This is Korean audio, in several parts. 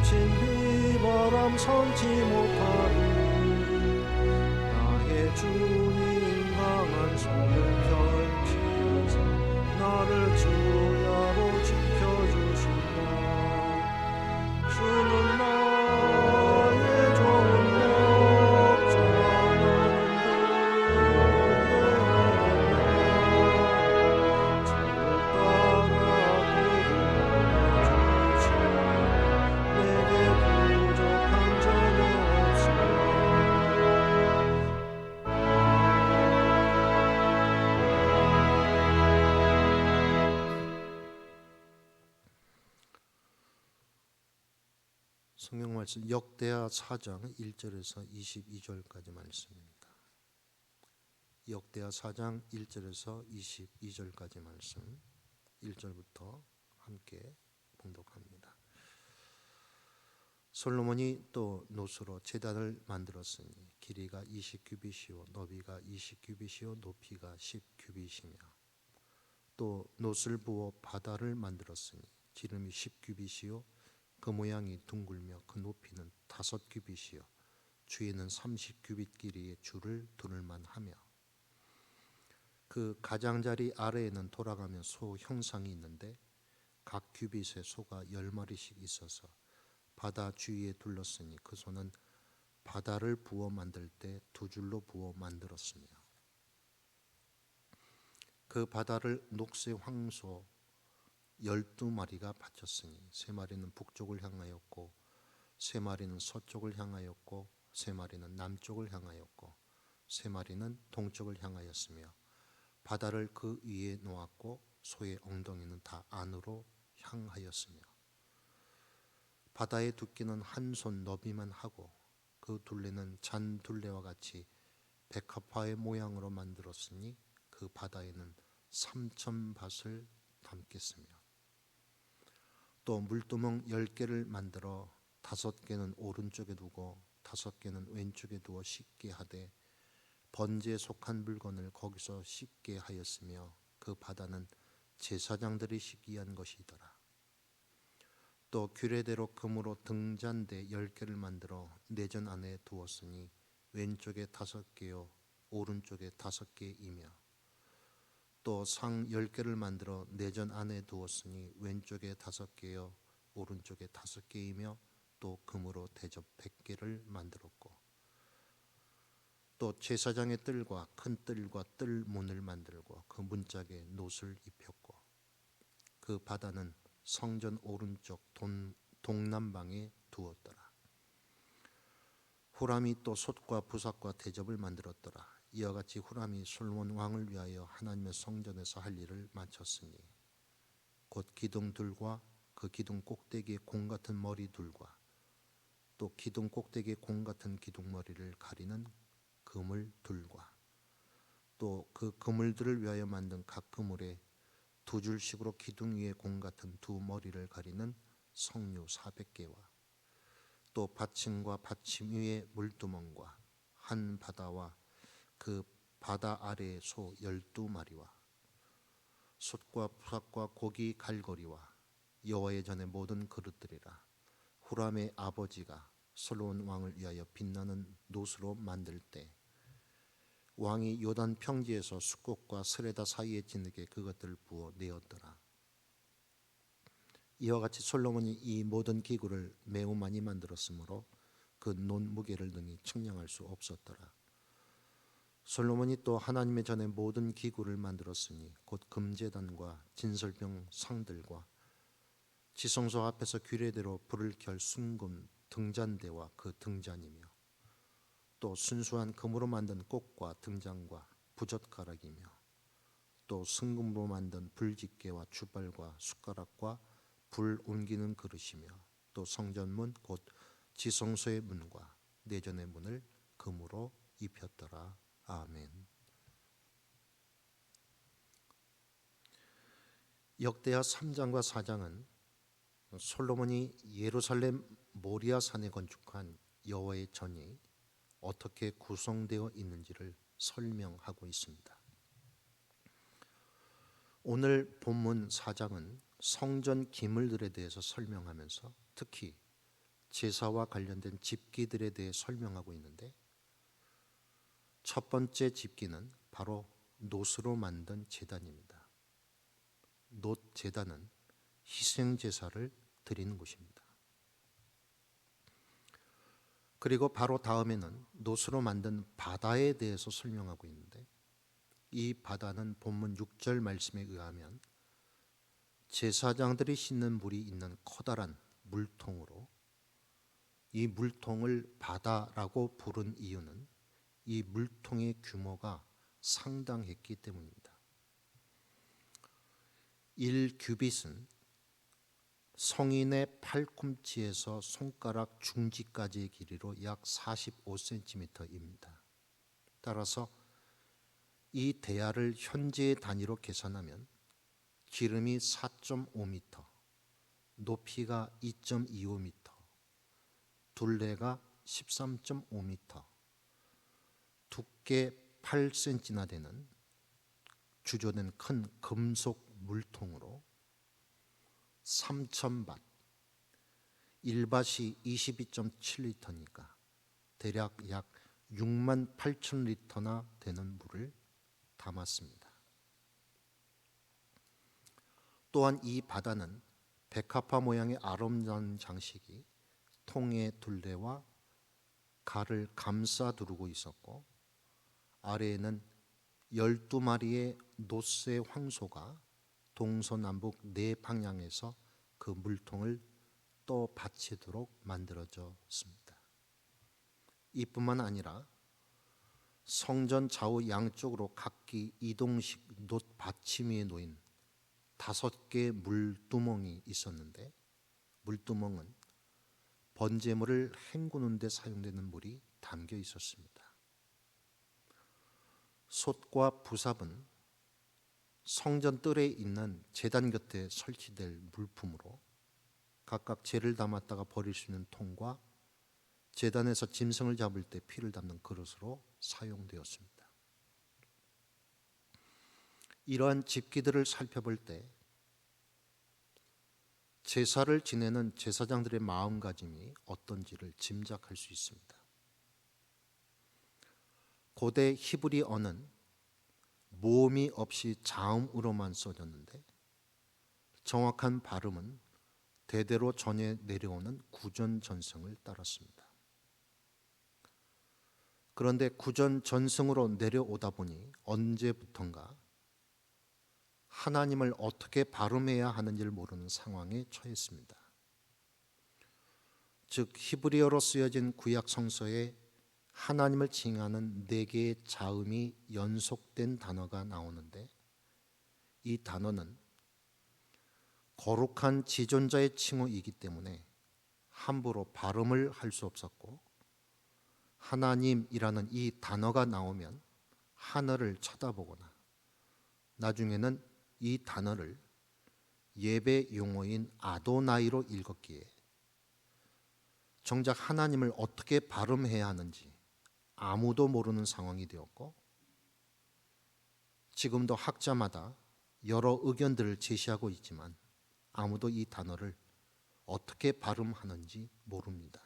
거친 비바람 삼지 못하리. 나의 주님 강한 손을 펼치사 나를 주 성경 말씀 역대하 4장 1절에서 22절까지 말씀입니다. 역대하 4장 1절에서 22절까지 말씀 1절부터 함께 봉독합니다. 솔로몬이 또 노수로 제단을 만들었으니 길이가 20규빗이요 너비가 20규빗이요 높이가 10규빗이며 또 노슬 부어 바다를 만들었으니 지름이 10규빗이요 그 모양이 둥글며 그 높이는 다섯 규빗이요. 주에는 30규빗 길이의 줄을 두를 만 하며 그 가장자리 아래에는 돌아가며 소 형상이 있는데 각 규빗에 소가 열 마리씩 있어서 바다 주위에 둘렀으니 그 소는 바다를 부어 만들 때 두 줄로 부어 만들었으며 그 바다를 녹색 황소 열두 마리가 바쳤으니 세 마리는 북쪽을 향하였고 세 마리는 서쪽을 향하였고 세 마리는 남쪽을 향하였고 세 마리는 동쪽을 향하였으며 바다를 그 위에 놓았고 소의 엉덩이는 다 안으로 향하였으며 바다의 두께는 한 손 너비만 하고 그 둘레는 잔 둘레와 같이 백합화의 모양으로 만들었으니 그 바다에는 삼천 밭을 담겠으며 또 물두멍 열 개를 만들어 다섯 개는 오른쪽에 두고 다섯 개는 왼쪽에 두어 씻게 하되 번제에 속한 물건을 거기서 씻게 하였으며 그 바다는 제사장들이 씻기 위한 것이더라. 또 규례대로 금으로 등잔대 열 개를 만들어 내전 안에 두었으니 왼쪽에 다섯 개요 오른쪽에 다섯 개이며 또상열 개를 만들어 내전 안에 두었으니 왼쪽에 다섯 개요 오른쪽에 다섯 개이며 또 금으로 대접 백 개를 만들었고 또 제사장의 뜰과 큰 뜰과 뜰 문을 만들고 그 문짝에 노을 입혔고 그 바다는 성전 오른쪽 돈, 동남방에 두었더라. 후람이 또 솥과 부삭과 대접을 만들었더라. 이와 같이 후람이 솔몬 왕을 위하여 하나님의 성전에서 할 일을 마쳤으니 곧 기둥들과 그 기둥 꼭대기에 공 같은 머리둘과 또 기둥 꼭대기에 공 같은 기둥머리를 가리는 그물 둘과 또 그 그물들을 위하여 만든 각 그물에 두 줄씩으로 기둥 위에 공 같은 두 머리를 가리는 석류 400개와 또 받침과 받침 위에 물두멍과 한 바다와 그 바다 아래의 소 열두 마리와 솥과 부삭과 고기 갈거리와 여호와의 전의 모든 그릇들이라 후람의 아버지가 솔로몬 왕을 위하여 빛나는 노스로 만들 때 왕이 요단 평지에서 수국과 스레다 사이에 진흙에 그것들을 부어 내었더라. 이와 같이 솔로몬이 이 모든 기구를 매우 많이 만들었으므로 그 논 무게를 능히 측량할 수 없었더라. 솔로몬이 또 하나님의 전에 모든 기구를 만들었으니 곧 금제단과 진설병 상들과 지성소 앞에서 규례대로 불을 켤 순금 등잔대와 그 등잔이며 또 순수한 금으로 만든 꽃과 등잔과 부젓가락이며 또 승금으로 만든 불집게와 주발과 숟가락과 불 옮기는 그릇이며 또 성전문 곧 지성소의 문과 내전의 문을 금으로 입혔더라. 아멘. 역대하 3장과 4장은 솔로몬이 예루살렘 모리아 산에 건축한 여호와의 전이 어떻게 구성되어 있는지를 설명하고 있습니다. 오늘 본문 4장은 성전 기물들에 대해서 설명하면서 특히 제사와 관련된 집기들에 대해 설명하고 있는데 첫 번째 집기는 바로 노스로 만든 제단입니다. 노 제단은 희생 제사를 드리는 곳입니다. 그리고 바로 다음에는 노스로 만든 바다에 대해서 설명하고 있는데 이 바다는 본문 6절 말씀에 의하면 제사장들이 씻는 물이 있는 커다란 물통으로 이 물통을 바다라고 부른 이유는 이 물통의 규모가 상당했기 때문입니다. 1규빗은 성인의 팔꿈치에서 손가락 중지까지의 길이로 약 45cm입니다. 따라서 이 대야를 현재의 단위로 계산하면 기름이 4.5m, 높이가 2.25m, 둘레가 13.5m, 두께 8cm나 되는 주조된 큰 금속 물통으로 3,000밭, 1밭이 22.7리터니까 대략 약 6만 8천 리터나 되는 물을 담았습니다. 또한 이 바다는 백합화 모양의 아름다운 장식이 통의 둘레와 가를 감싸 두르고 있었고 아래에는 열두 마리의 노쇠 황소가 동서남북 네 방향에서 그 물통을 또 받치도록 만들어졌습니다. 이뿐만 아니라 성전 좌우 양쪽으로 각기 이동식 놋 받침 위에 놓인 다섯 개의 물두멍이 있었는데 물두멍은 번제물을 헹구는 데 사용되는 물이 담겨 있었습니다. 솥과 부삽은 성전 뜰에 있는 제단 곁에 설치될 물품으로 각각 재를 담았다가 버릴 수 있는 통과 제단에서 짐승을 잡을 때 피를 담는 그릇으로 사용되었습니다. 이러한 집기들을 살펴볼 때 제사를 지내는 제사장들의 마음가짐이 어떤지를 짐작할 수 있습니다. 고대 히브리어는 모음이 없이 자음으로만 써졌는데 정확한 발음은 대대로 전해 내려오는 구전 전승을 따랐습니다. 그런데 구전 전승으로 내려오다 보니 언제부턴가 하나님을 어떻게 발음해야 하는지를 모르는 상황에 처했습니다. 즉 히브리어로 쓰여진 구약 성서에 하나님을 칭하는 네 개의 자음이 연속된 단어가 나오는데 이 단어는 거룩한 지존자의 칭호이기 때문에 함부로 발음을 할 수 없었고 하나님이라는 이 단어가 나오면 하늘을 쳐다보거나 나중에는 이 단어를 예배 용어인 아도나이로 읽었기에 정작 하나님을 어떻게 발음해야 하는지 아무도 모르는 상황이 되었고 지금도 학자마다 여러 의견들을 제시하고 있지만 아무도 이 단어를 어떻게 발음하는지 모릅니다.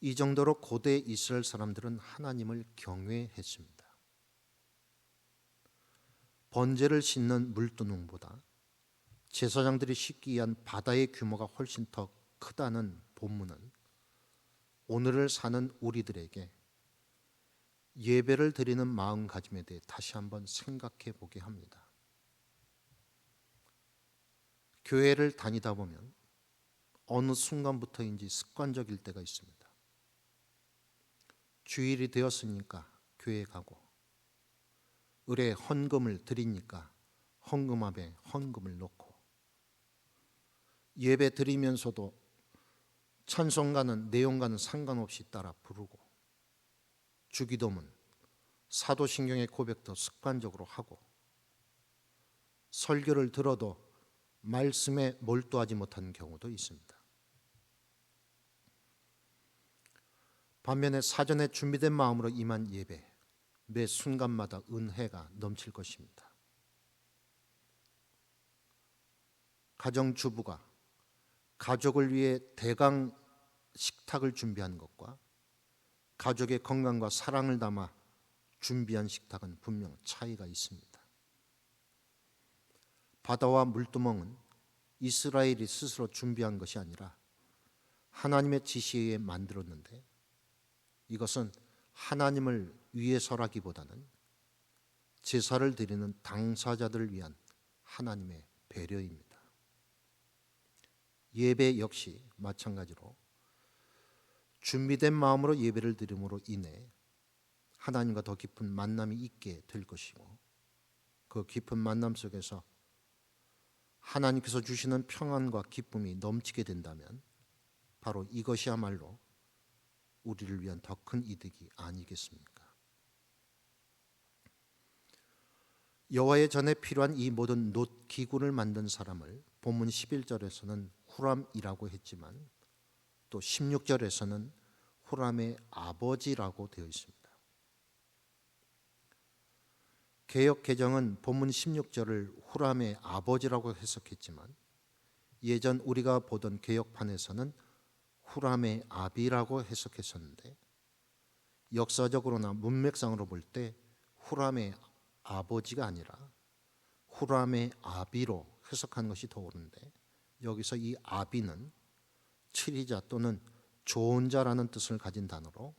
이 정도로 고대 이스라엘 사람들은 하나님을 경외했습니다. 번제를 싣는 물두능보다 제사장들이 싣기 위한 바다의 규모가 훨씬 더 크다는 본문은 오늘을 사는 우리들에게 예배를 드리는 마음가짐에 대해 다시 한번 생각해 보게 합니다. 교회를 다니다 보면 어느 순간부터인지 습관적일 때가 있습니다. 주일이 되었으니까 교회 가고 을에 헌금을 드리니까 헌금함에 헌금을 놓고 예배 드리면서도 찬송가는 내용과는 상관없이 따라 부르고 주기도문 사도신경의 고백도 습관적으로 하고 설교를 들어도 말씀에 몰두하지 못하는 경우도 있습니다. 반면에 사전에 준비된 마음으로 임한 예배 매 순간마다 은혜가 넘칠 것입니다. 가정 주부가 가족을 위해 대강 식탁을 준비한 것과 가족의 건강과 사랑을 담아 준비한 식탁은 분명 차이가 있습니다. 바다와 물두멍은 이스라엘이 스스로 준비한 것이 아니라 하나님의 지시에 의해 만들었는데 이것은 하나님을 위해서라기보다는 제사를 드리는 당사자들을 위한 하나님의 배려입니다. 예배 역시 마찬가지로 준비된 마음으로 예배를 드림으로 인해 하나님과 더 깊은 만남이 있게 될 것이고 그 깊은 만남 속에서 하나님께서 주시는 평안과 기쁨이 넘치게 된다면 바로 이것이야말로 우리를 위한 더 큰 이득이 아니겠습니까? 여호와의 전에 필요한 이 모든 놋 기구를 만든 사람을 본문 11절에서는 후람이라고 했지만 또 16절에서는 후람의 아버지라고 되어 있습니다. 개혁 개정은 본문 16절을 후람의 아버지라고 해석했지만 예전 우리가 보던 개혁판에서는 후람의 아비라고 해석했었는데 역사적으로나 문맥상으로 볼 때 후람의 아버지가 아니라 후람의 아비로 해석한 것이 더 옳은데 여기서 이 아비는 치리자 또는 좋은 자라는 뜻을 가진 단어로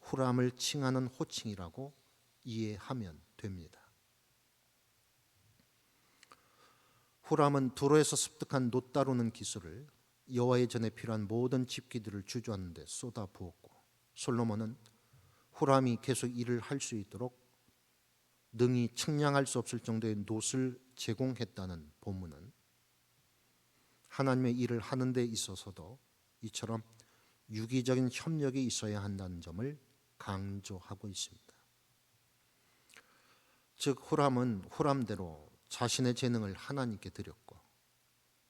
후람을 칭하는 호칭이라고 이해하면 됩니다. 후람은 두로에서 습득한 놋 다루는 기술을 여호와의 전에 필요한 모든 집기들을 주저하는데 쏟아 부었고 솔로몬은 후람이 계속 일을 할 수 있도록 능히 측량할 수 없을 정도의 놋을 제공했다는 본문은 하나님의 일을 하는 데 있어서도 이처럼 유기적인 협력이 있어야 한다는 점을 강조하고 있습니다. 즉 후람은 후람대로 자신의 재능을 하나님께 드렸고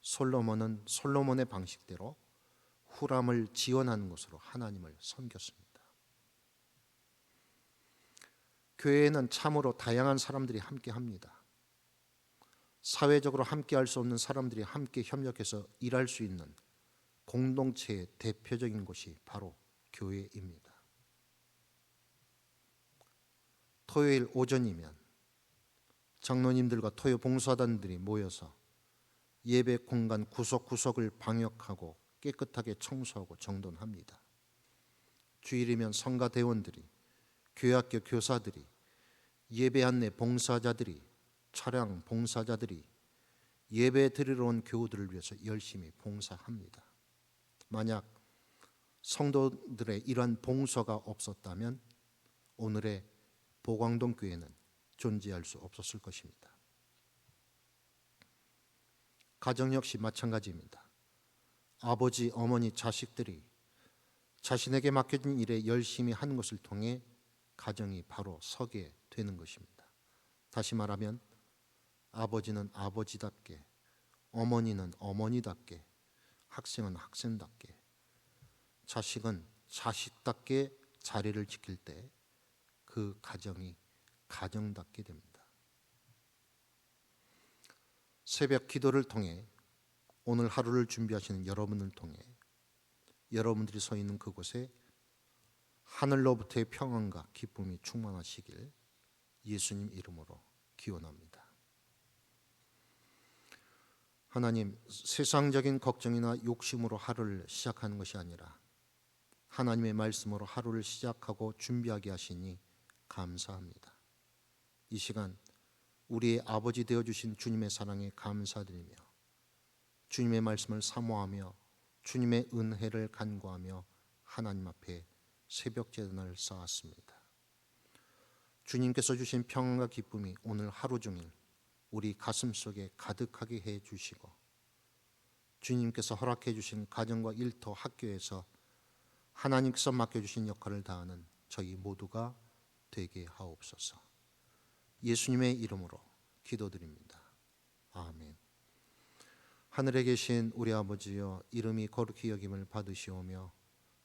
솔로몬은 솔로몬의 방식대로 후람을 지원하는 것으로 하나님을 섬겼습니다. 교회에는 참으로 다양한 사람들이 함께 합니다. 사회적으로 함께 할 수 없는 사람들이 함께 협력해서 일할 수 있는 공동체의 대표적인 곳이 바로 교회입니다. 토요일 오전이면 장로님들과 토요 봉사단들이 모여서 예배 공간 구석구석을 방역하고 깨끗하게 청소하고 정돈합니다. 주일이면 성가 대원들이 교회학교 교사들이 예배 안내 봉사자들이 차량 봉사자들이 예배 드리러 온 교우들을 위해서 열심히 봉사합니다. 만약 성도들의 이러한 봉사가 없었다면 오늘의 보광동 교회는 존재할 수 없었을 것입니다. 가정 역시 마찬가지입니다. 아버지, 어머니, 자식들이 자신에게 맡겨진 일에 열심히 하는 것을 통해 가정이 바로 서게 되는 것입니다. 다시 말하면 아버지는 아버지답게, 어머니는 어머니답게, 학생은 학생답게, 자식은 자식답게 자리를 지킬 때 그 가정이 가정답게 됩니다. 새벽 기도를 통해 오늘 하루를 준비하시는 여러분을 통해 여러분들이 서 있는 그곳에 하늘로부터의 평안과 기쁨이 충만하시길 예수님 이름으로 기원합니다. 하나님, 세상적인 걱정이나 욕심으로 하루를 시작하는 것이 아니라 하나님의 말씀으로 하루를 시작하고 준비하게 하시니 감사합니다. 이 시간 우리의 아버지 되어 주신 주님의 사랑에 감사드리며 주님의 말씀을 사모하며 주님의 은혜를 간구하며 하나님 앞에 새벽 제단을 쌓았습니다. 주님께서 주신 평안과 기쁨이 오늘 하루 종일 우리 가슴 속에 가득하게 해 주시고 주님께서 허락해 주신 가정과 일터 학교에서 하나님께서 맡겨 주신 역할을 다하는 저희 모두가 되게 하옵소서. 예수님의 이름으로 기도드립니다. 아멘. 하늘에 계신 우리 아버지여 이름이 거룩히 여김을 받으시오며